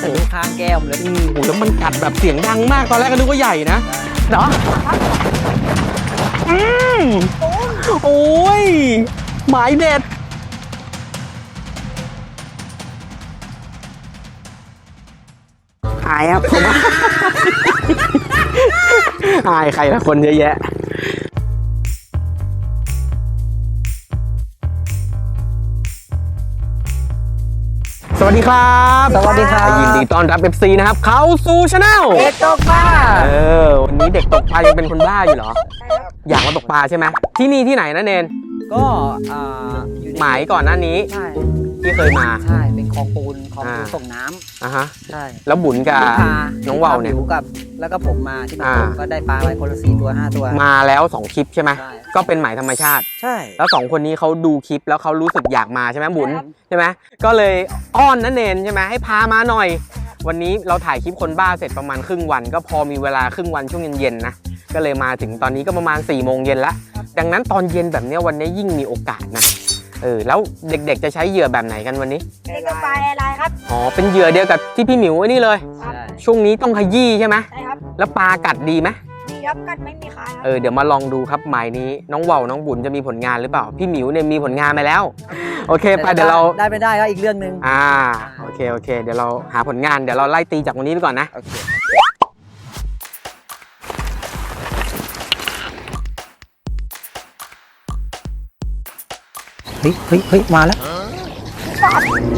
ทะลุข้างแก้มเลย อืมโหแล้วมันกัดแบบเสียงดังมากตอนแรกก็นึกว่าใหญ่นะเหรออืมโอ้ยหมายเด็ดหายครับผม อายใครละคนเยอะแยะ สวัสดีครับ สวัสดีครับ ยินดีต้อนรับ FC นะครับ เข้าสู่ช anel เด็กตกปลาเออ วันนี้เด็กตกปลายังเป็นคนบ้าอยู่เหรอ อยากมาตกปลาใช่ไหม ที่นี่ที่ไหนนะเนน ก็อ่าอยู่ในหมายก่อนหน้านี้ ใช่ ที่เคยมา ใช่ เป็นคลองปูนคลองปูนอ่า ส่งน้ำอะฮะใช่แล้วบุญกับที่พาน้องว่าวเนี่ย ที่พหกับ แล้วก็ผมมาที่มาอ่าตกก็ได้ปลาไปคนละสี่ตัวห้าตัว มาแล้ว2คลิปใช่ไหมใช่ ก็เป็นหมายธรรมชาติ ใช่ แล้วสองคนนี้เขาดูคลิปแล้วเขารู้สึกอยากมาใช่ไหมบุญครับ ใช่ไหมก็เลยอ้อนนั่นเนนใช่ไหมให้พามาหน่อย วันนี้เราถ่ายคลิปคนบ้าเสร็จประมาณครึ่งวัน ก็พอมีเวลาครึ่งวันช่วงเย็นๆนะก็เลยมาถึงตอนนี้ก็ประมาณ4ี่โมงเย็นละดังนั้นตอนเย็นแบบเนี้ยวันนี้ยิ่งมีโอกาสนะ เออแล้วเด็กๆจะใช้เหยื่อแบบไหนกันวันนี้เด็กกระปลาอะไรครับ อ๋อเป็นเหยื่อเดียวกับที่พี่หมิวไอ้นี่เลย ใช่ ช่วงนี้ต้องขยี้ใช่ไหมใช่ครับแล้วปลากัดดีไหมดีครับกัดไม่มีคายครับ เออเดี๋ยวมาลองดูครับหมายนี้น้องว่าวน้องบุญจะมีผลงานหรือเปล่า พี่หมิวเนี่ยมีผลงานไปแล้ว โอเคไปเดี๋ยวเรา ได้ไม่ได้ก็อีกเรื่องหนึ่ง อ่าโอเคโอเค เดี๋ยวเราหาผลงานเดี๋ยวเราไล่ตีจากวันนี้ไปก่อนนะ โอเค เฮ้ยเฮ้ยเฮ้ยมาแล้ว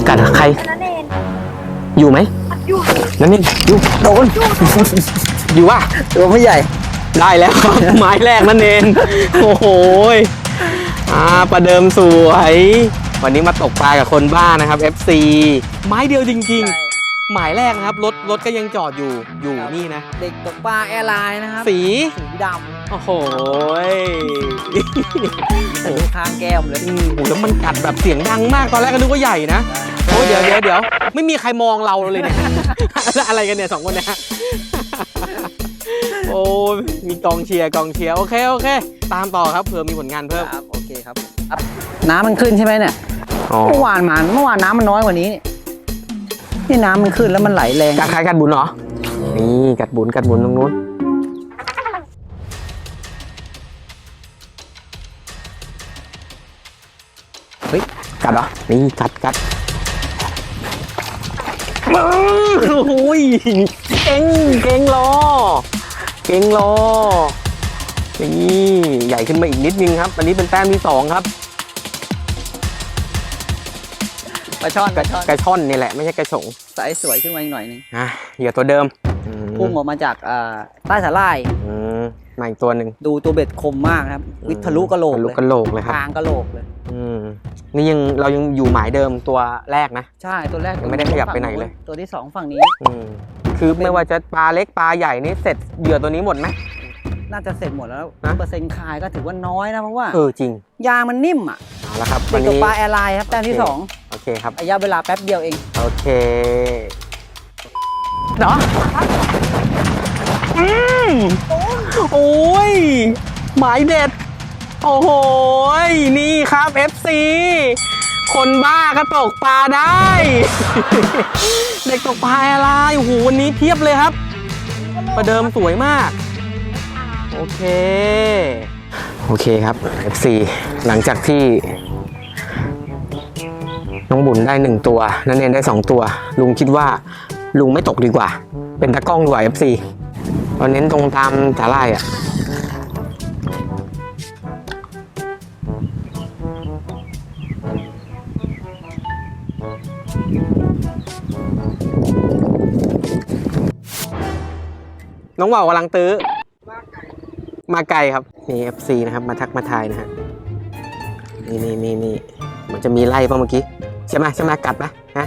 กัดใครแค่นั้นเองอยู่ไหม อยู่นั่นนี่อยู่โดน อยู่ว่ะ ตัวไม่ใหญ่ ได้แล้วครับ ไม้แรกนั่นเองโอ้โหยอ่าประเดิมสวย วันนี้มาตกปลากับคนบ้านะครับ FC ไม้เดียวจริง ๆ หมายแรกนะครับ รถรถก็ยังจอดอยู่อยู่นี่นะ เด็กตกปลาแอร์ไลน์นะครับ สีสีด โอ้โหยำทะลุข้างแก้มเลยอืมโหแล้วมันกัดแบบเสียงดังมาก ตอนแรกก็นึกว่าใหญ่นะ โอ้เดี๋ยวเดี๋ยวเดี๋ยวไม่มีใครมองเราเลยเนี่ย อะไรกันเนี่ยสองคนเนี่ยโอ้ยมีกองเชียร์กองเชียร์ โอเคโอเค ตามต่อครับเผื่อมีผลงานเพิ่ม ครับโอเคครับผมครับน้ำมันขึ้นใช่ไหมเนี่ยอ๋อเมื่อวานมาเมื่อวานน้ำมันน้อยกว่านี้นี่นี่น้ำมันขึ้นแล้วมันไหลแรงกัดใครกัดบุญเหรอ นี่กัดบุญกัดบุญตรงนู้น เฮ้ยกัดเหรอนี่กัดกัดอื้อโอ้ยเก่งเก่งรอเก่งรอนี่ใหญ่ขึ้นมาอีกนิดนึงครับ อันนี้เป็นแต้มที่สองครับปลาช่อนปลาช่อนกระช่อนนี่แหละไม่ใช่กระฉงไซส์สวยขึ้นมาอีกหน่อยหนึงอะเหยื่อตัวเดิมอืม พุ่งออกมาจากอ่าใต้สาลายอืมมาอีกตัวหนึ่งดูตัวเบ็ดคมมากนะครับวิทะลุกระโหลกทะลุเลยกระโหลกเลยครับกลางกระโหลกเลยอืมนี่ยังเรายังอยู่หมายเดิมตัวแรกนะ ใช่ตัวแรกยังไม่ได้ขยับไปไหนเลย ตัวที่สองฝั่งนี้อืมคือไม่ว่าจะปลาเล็กปลาใหญ่นี่เสร็จเหยื่อตัวนี้หมดไหมน่าจะเสร็จหมดแล้วนะเปอร์เซ็นต์คายก็ถือว่าน้อยนะเพราะว่าเออจริง ยางมันนิ่มอะเอาละครับเด็วักนกับนี้ปลาแอร์ไลน์ครับแต้มที่โอเคสองโอเคครับระยะเวลาแป๊บเดียวเอง โอเค เนาะอืมโอ้ย หมายเด็ด โอ้โห นี่ครับ FC คนบ้าก็ตกปลาได้ เด็กตกปลาอะไรโอ้โหวันนี้เพียบเลยครับ ประเดิมสวยมาก โอเค โอเคครับ FC หลังจากที่ น้องบุญได้หนึ่งตัวนันเนนได้สองตัว ลุงคิดว่า ลุงไม่ตกดีกว่า เป็นตากล้องดีกว่า FC เราเน้นตรงตามสาลายอะน้องว่าวกำลังตื้อ มาไกลครับนี่ FC นะครับมาทักมาทายนะฮะนี่นี่นี่นี่มันจะมีไล่ป่ะเมื่อกี้ ใช่ไหมใช่ไหมกัดปะฮะ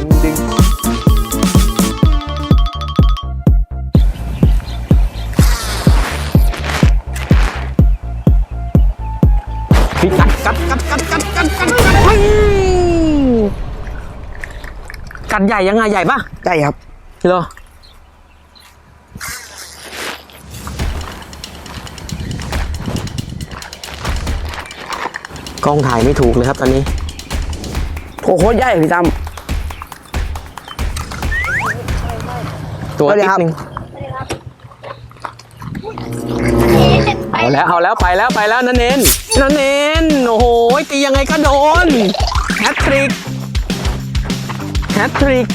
กัดใหญ่ยังไงใหญ่ปะได้ครับเหรออกล้องถ่ายไม่ถูกเลยครับตอนนี้โอ้โหใหญ่พี่ตั้มตัวสวัสดีนิดครับนึงเอาแล้วเอาแล้วไปแล้วไปแล้วนันเนนนันเนนโอ้โหตียังไงก็โดนแฮตทริกแฮ ตทริก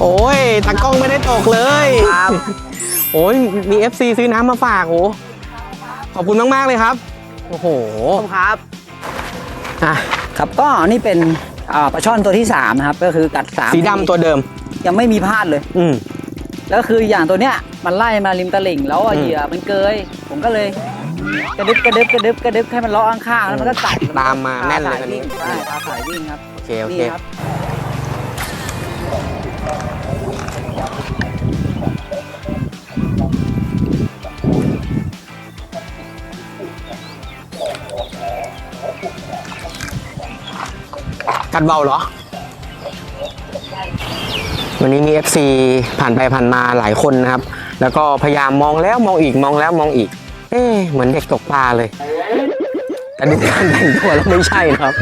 โอ้ยตากล้องไม่ได้ตกเลยครับโอ้ยมี FC ซื้อน้ำมาฝากโอ้ขอบคุณมาก ๆ เลยครับ โอ้โหครับอะครับก็นี่เป็นอ่าปลาช่อนตัวที่สามนะครับ ก็คือกัดสามสีดำตัวเดิม ยังไม่มีพลาดเลย อืม แล้วคืออย่างตัวเนี้ยมันไล่มาริมตลิ่งแล้วอะอืม เหยื่อมันเกย ผมก็เลยกระดึบกระดึบกระดึบกระดึบให้มันเลาะข้างๆแล้วมันก็กัดตามมาแน่นเลยตอันวิ่นี้งใช่ตาสายวิ่งครับโอเค โอเค นี่ครับ กัดเบาเหรอ วันนี้มี FC ผ่านไปผ่านมาหลายคนนะครับ แล้วก็พยายามมองแล้วมองอีกมองแล้วมองอีก เอ๊ะเหมือนเด็กตกปลาเลย แต่ดูการแต่งตัวแล้วไม่ใช่นะครับ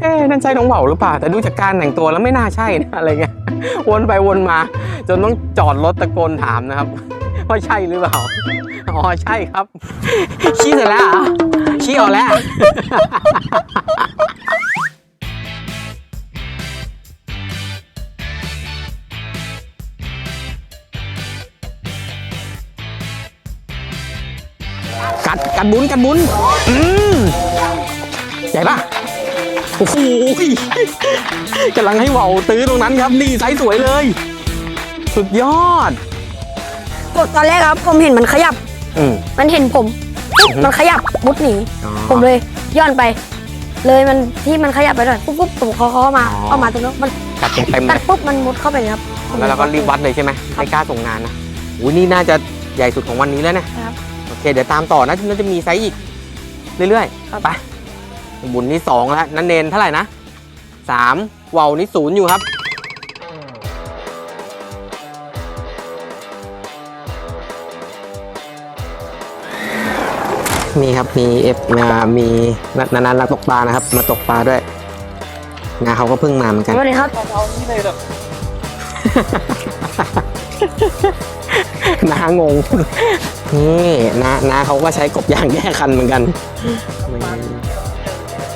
เอ๊ะนั่นใช่น้องเหมาหรือเปล่า แต่ดูจากการแต่งตัวแล้วไม่น่าใช่นะอะไรเงี้ย วนไปวนมา จนต้องจอดรถตะโกนถามนะครับ ว่าใช่หรือเปล่า อ๋อใช่ครับ ชี้เสร็จแล้วชี้ออกแล้ว กัดกัดบุญกัดบุญอืมใหญ่ปะโอ้โหกำลังให้เหว่าตื้อตรงนั้นครับ นี่ไซส์สวยเลย สุดยอด ตอนแรกครับ ผมเห็นมันขยับ อืม มันเห็นผมปุ๊บมันขยับมุดหนี อ๋อ ผมเลยย้อนไป เลยมันที่มันขยับไปหน่อยปุ๊บปุ๊บผมเขาเขามาอ๋อ เอามาตรงนั้นมันกัดเต็มๆเลตัดยปุ๊บมันมุดเข้าไปเลยครับผม แล้วเราก็รีบวัดเลยใช่ไหมไม่กล้าส่งงานนะอุ้ยนี่น่าจะใหญ่สุดของวันนี้แล้วนะครับ โอเค เดี๋ยวตามต่อนะน่าจะมีไซส์อีก เรื่อยครับ ๆ ไป บุญนี่สองแล้วนั่นเนนเท่าไหร่นะสามว่าวนี่ศูนย์อยู่ครับ มีครับมีเอฟมามีนานๆนักตกปลานะครับ มาตกปลาด้วยงาเขาก็เพิ่งมาเหมือนกันสวัสดีครับน้างงนี่น้าน้าเขาก็ใช้กบยางแก้คันเหมือนกัน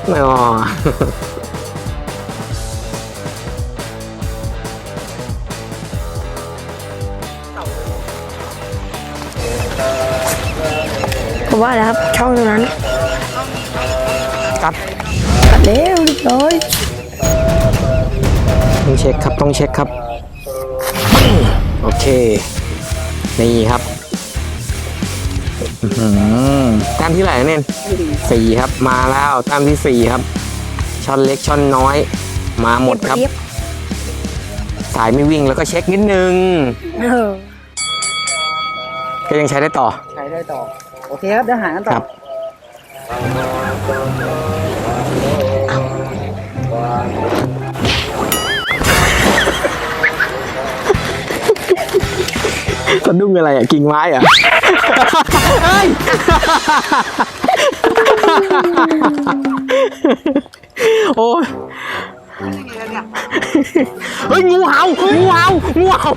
ไม่อ๋อ ว่าแล้วครับช่องตรงนั้นกัดตัดเร็วเรียบร้อยต้องเช็คครับต้องเช็คครับ โอเค นี่ครับแต้มที่ไหนเนี่ยสี่ครับมาแล้วแต้มที่สี่ครับ ช่อนเล็กช่อนน้อย มาหมดครับเรียบสายไม่วิ่งแล้วก็เช็คนิดนึงเออก็ยังใช้ได้ต่อ ใช้ได้ต่อ โอเคครับเดี๋ยวหากันต่อครับสะดุ้งอะไรอะ กิ่งไม้อะเฮ้ยโอ้ยเฮ้ย งูเห่างูเห่างูเห่า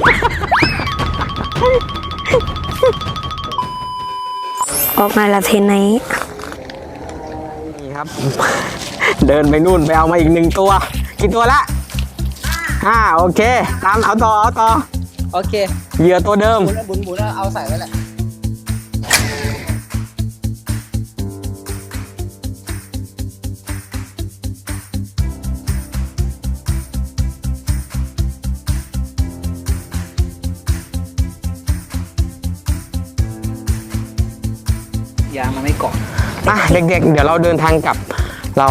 ออกมาละเทนไหนนี่ครับ เดินไปนู่นไปเอามาอีกหนึ่งตัว กี่ตัวละห้าโอเค ตามเอาต่อเอาต่อโอเคเหยื่อตัวเดิม บุญบุญบุญเอาใส่ไว้แหละ ไม่เกาะอะเด็กๆ เดี๋ยวเราเดินทางกลับเรา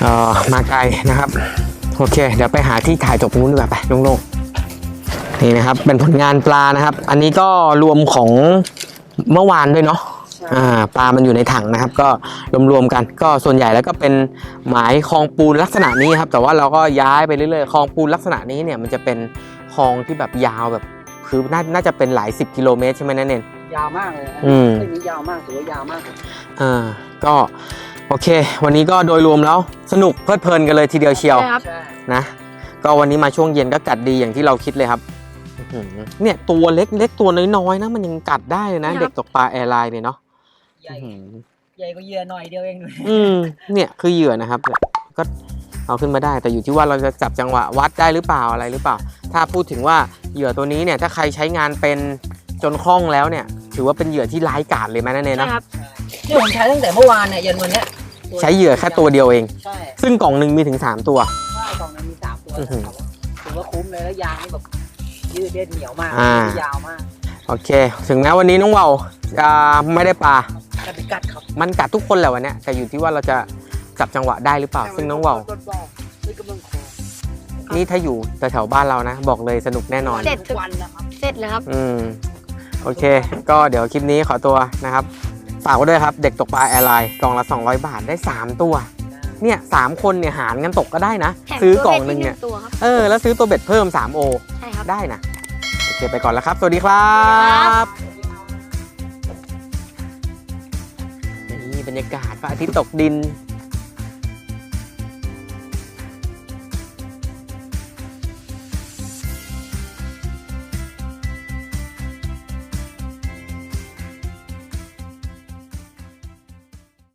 เอ่อมาไกลนะครับ โอเค เดี๋ยวไปหาที่ถ่ายจบนู้นดีกว่าไปโล่งๆนี่นะครับ เป็นผลงานปลานะครับ อันนี้ก็รวมของเมื่อวานด้วยเนาะอ่าปลามันอยู่ในถังนะครับ ก็รวมๆกัน ก็ส่วนใหญ่แล้วก็เป็นหมายคลองปูนลักษณะนี้ครับ แต่ว่าเราก็ย้ายไปเรื่อยๆคลองปูนลักษณะนี้เนี่ยมันจะเป็นคลองที่แบบยาวแบบคือน่าน่าจะเป็นหลายสิบกิโลเมตรใช่ไหมนั่นเอง ยาวมากเลยนะอืม เส้นนี้ยาวมากถือว่ายาวมากเลยอ่าก็โอเค วันนี้ก็โดยรวมแล้วสนุกเพลิดเพลินกันเลยทีเดียวเชียว ใช่ครับ ใช่นะก็วันนี้มาช่วงเย็นก็กัดดีอย่างที่เราคิดเลยครับอื้อหือเนี่ยตัวเล็กเล็กตัวน้อยๆนะมันยังกัดได้เลยนะ ครับ เด็กตกปลาแอร์ไลน์เนี่ยเนาะใหญ่อื้อหือใหญ่กว่าเหยื่อหน่อยเดียวเองดูอืมเนี่ยคือเหยื่อนะครับเนี่ยก็เอาขึ้นมาได้ แต่อยู่ที่ว่าเราจะจับจังหวะวัดได้หรือเปล่าอะไรหรือเปล่า ถ้าพูดถึงว่าเหยื่อตัวนี้เนี่ยถ้าใครใช้งานเป็นจนคล่องแล้วเนี่ย ถือว่าเป็นเหยื่อที่ร้ายกาจเลยไหมนั่นเองใช่นะครับที่ผมใช้ตั้งแต่เมื่อวานเนี่ยยันวันเนี้ยใช้เหยื่อแค่ตัวเดียวเอง ใช่ซึ่งกล่องหนึ่งมีถึง 3 ตัว ใช่กล่องนั้นมีสามตัวอื้อหือถือว่าคุ้มเลยแล้วยางนี่แบบยืดเด็ดเหนียวมากอ่า ยาวมากโอเค ถึงแม้วันนี้น้องเวาจะไม่ได้ปลากัดไปกัดครับมันกัดทุกคนแหละวันเนี้ยแต่อยู่ที่ว่าเราจะจับจังหวะได้หรือเปล่า ซึ่งน้องเวาไม่กำลังคอนี่ถ้าอยู่แถวๆบ้านเรานะ บอกเลยสนุกแน่นอนเสร็จทุกวันนะครับ เสร็จเลยครับ อืม โอเค ก็เดี๋ยวคลิปนี้ขอตัวนะครับฝากไว้ด้วยครับเด็กตกปลาแอร์ไลน์กล่องละ 200 บาทได้ 3 ตัว เนี่ยสามคนเนี่ยหารกันตกก็ได้นะแถมซื้อตัวกล่องเบ็ดหนึ่งอีเนี่ยตัวครับเออแล้วซื้อตัวเบ็ดเพิ่ม 3 โอใช่ครับได้นะโอเคไปก่อนแล้วครับ สวัสดีครับนี่บรรยากาศพระอาทิตย์ตกดิน